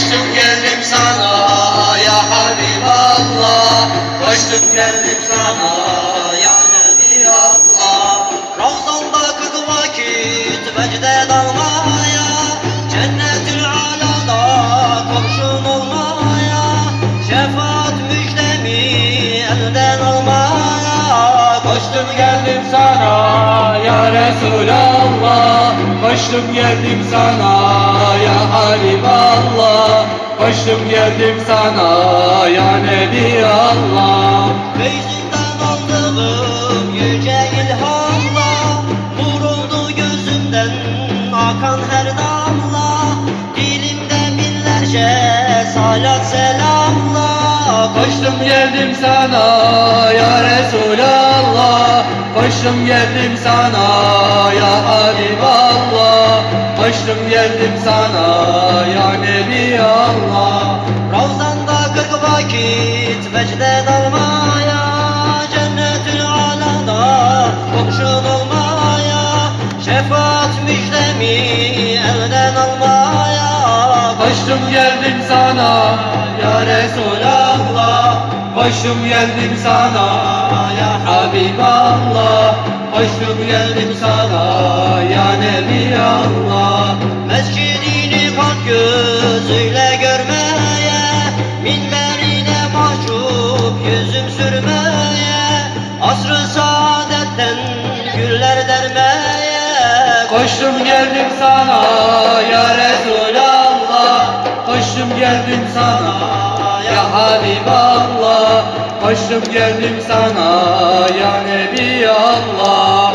Koştum geldim sana ya Habiballah. Koştum geldim sana ya Nebi Allah Ravzanda kırk vakit vecde dalmaya. Cennetül alada komşun olmaya. Şefaat müjdemi elden almaya. Koştum geldim sana ya Resulallah Koştum geldim sana ya Habiballah Koştum geldim sana ya Nebi Allah. Feyzinden aldığım yüce ilhamla Nur oldu gözümden akan her damla. Dilimde binlerce salat selamla. Koştum geldim sana ya Resulallah. Koştum geldim sana ya Koştum geldim sana ya Nebi Allah. Ravzanda kırk vakit vecde dalmaya Cennetül alada komşun olmaya. Şefaat müjdemi elden almaya. Koştum geldim sana ya Resulallah. Koştum geldim sana ya Habiballah. Koştum geldim sana ya Nebi Allah gözüyle görmeye Minberine mahcup yüzüm sürmeye Asr-ı saadetten güller dermeye. Koştum geldim sana ya Resulallah. Koştum geldim sana ya Habiballah. Koştum geldim sana ya Nebi Allah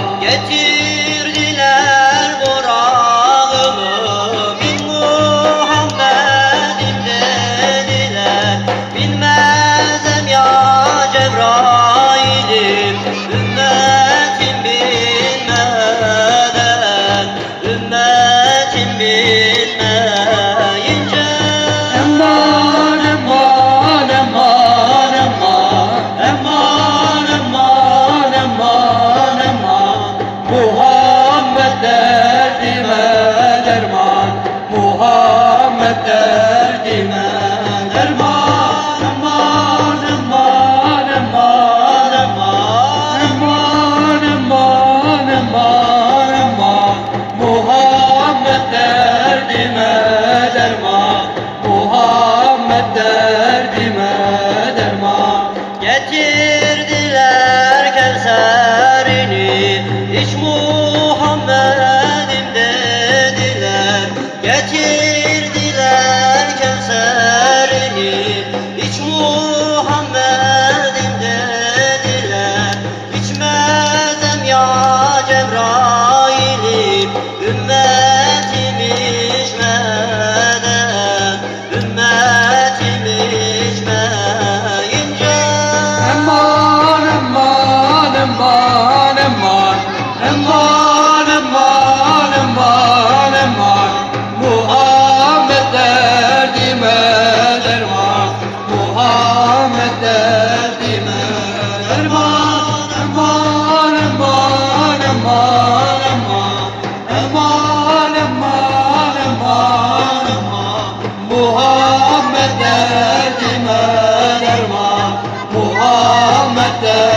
rahmeten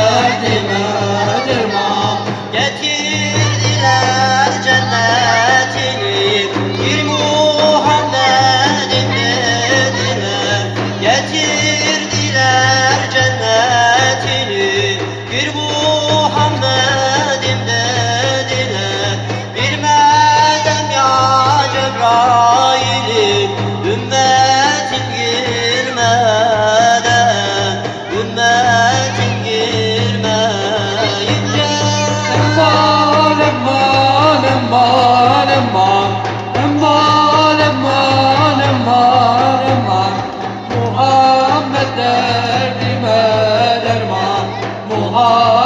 Oh.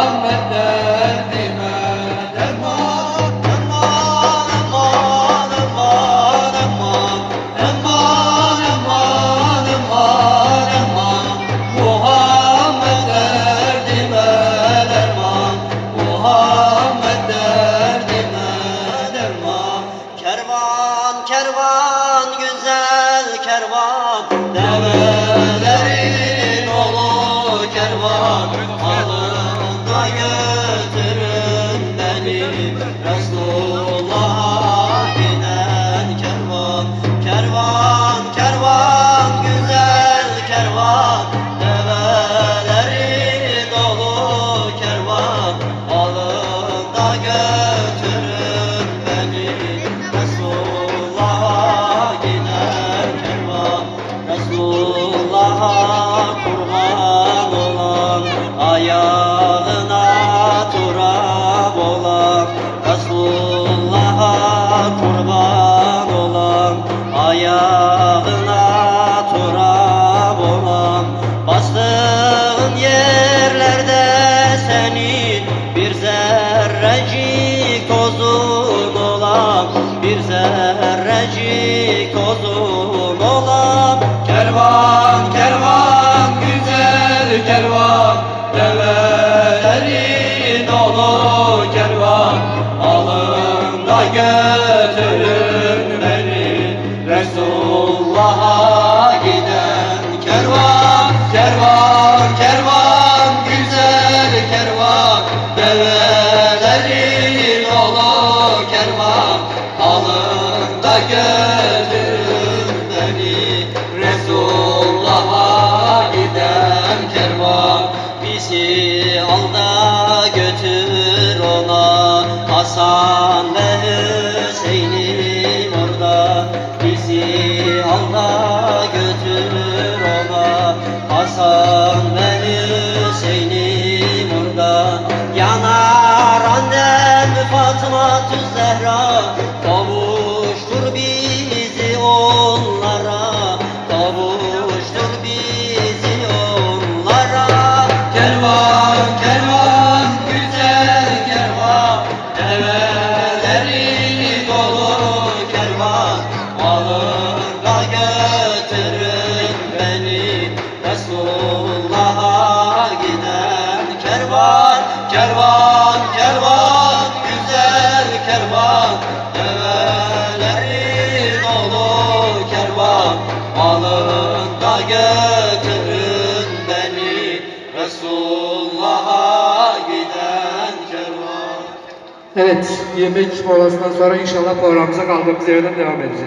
Resulullah'a giden kervan Bizi al da götür ona. Hasan ve Hüseyin'im orada Bizi al da götür ona. Hasan ve Hüseyin'im orada Yanar annem Fatıma Zehra götürün beni. Resulullah'a giden kervan Kervan, kervan, güzel kervan. Develeri dolu kervan Alın da götürün beni. Resulullah'a giden kervan. Evet, yemek molasından sonra inşallah programımıza kaldığımız yerden devam edeceğiz.